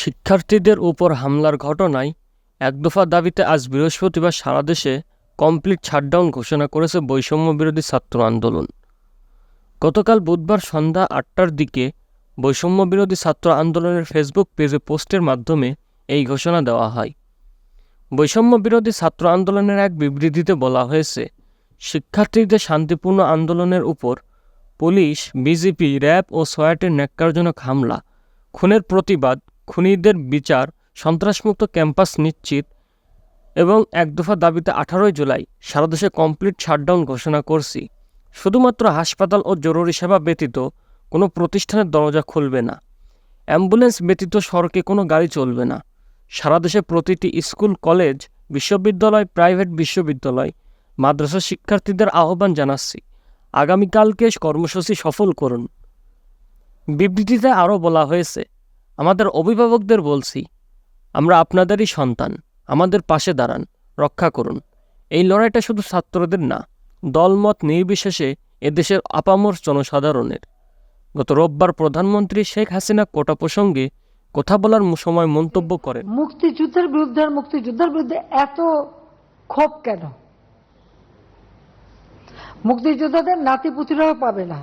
শিক্ষার্থীদের উপর হামলার ঘটনায় এক দফা দাবিতে আজ বৃহস্পতিবার সারা দেশে কমপ্লিট শাটডাউন ঘোষণা করেছে বৈষম্য বিরোধী ছাত্র আন্দোলন। গতকাল বুধবার সন্ধ্যা আটটার দিকে বৈষম্য বিরোধী ছাত্র আন্দোলনের ফেসবুক পেজে পোস্টের মাধ্যমে এই ঘোষণা দেওয়া হয়। বৈষম্য বিরোধী ছাত্র আন্দোলনের এক বিবৃতিতে বলা হয়েছে, শিক্ষার্থীদের শান্তিপূর্ণ আন্দোলনের উপর পুলিশ, বিজেপি, র্যাব ও সোয়াটের ন্যাক্কারজনক হামলা, খুনের প্রতিবাদ খুনিদের বিচার সন্ত্রাসমুক্ত ক্যাম্পাস নিশ্চিত এবং এক দফা দাবিতে আঠারোই জুলাই সারা দেশে কমপ্লিট শাটডাউন ঘোষণা করছি। শুধুমাত্র হাসপাতাল ও জরুরি সেবা ব্যতীত কোনো প্রতিষ্ঠানের দরজা খুলবে না। অ্যাম্বুলেন্স ব্যতীত সড়কে কোনো গাড়ি চলবে না। সারা দেশে প্রতিটি স্কুল, কলেজ, বিশ্ববিদ্যালয়, প্রাইভেট বিশ্ববিদ্যালয়, মাদ্রাসা শিক্ষার্থীদের আহ্বান জানাচ্ছি। আগামীকালকে কর্মসূচি সফল করুন। বিবৃতিতে আরও বলা হয়েছে আমাদের অভিভাবকদের বলছি, আমরা আপনাদেরই সন্তান, আমাদের পাশে দাঁড়ান, রক্ষা করুন। এই লড়াইটা শুধু ছাত্রদের না, দলমত নির্বিশেষে এদেশের আপামর জনসাধারণের। গত রোববার প্রধানমন্ত্রী শেখ হাসিনা কোটা প্রসঙ্গে কথা বলার সময় মন্তব্য করেন। মুক্তিযুদ্ধের বিরুদ্ধে আর মুক্তিযুদ্ধের বিরুদ্ধে এত ক্ষোভ কেন? মুক্তিযোদ্ধাদের নাতিপুতিরাও পাবে না।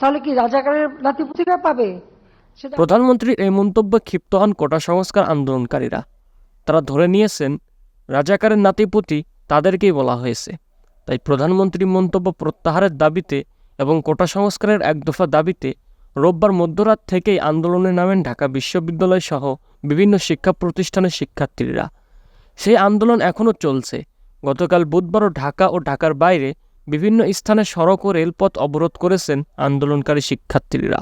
তাহলে কি রাজাকারের নাতিপুতিরা পাবে? প্রধানমন্ত্রীর এই মন্তব্যে ক্ষিপ্ত হন কোটা সংস্কার আন্দোলনকারীরা। তারা ধরে নিয়েছেন, রাজাকারের নাতিপুতি তাদেরকেই বলা হয়েছে। তাই প্রধানমন্ত্রীর মন্তব্য প্রত্যাহারের দাবিতে এবং কোটা সংস্কারের এক দফা দাবিতে রোববার মধ্যরাত থেকেই আন্দোলনে নামেন ঢাকা বিশ্ববিদ্যালয় সহ বিভিন্ন শিক্ষা প্রতিষ্ঠানের শিক্ষার্থীরা। সেই আন্দোলন এখনও চলছে। গতকাল বুধবারও ঢাকা ও ঢাকার বাইরে বিভিন্ন স্থানে সড়ক ও রেলপথ অবরোধ করেছেন আন্দোলনকারী শিক্ষার্থীরা।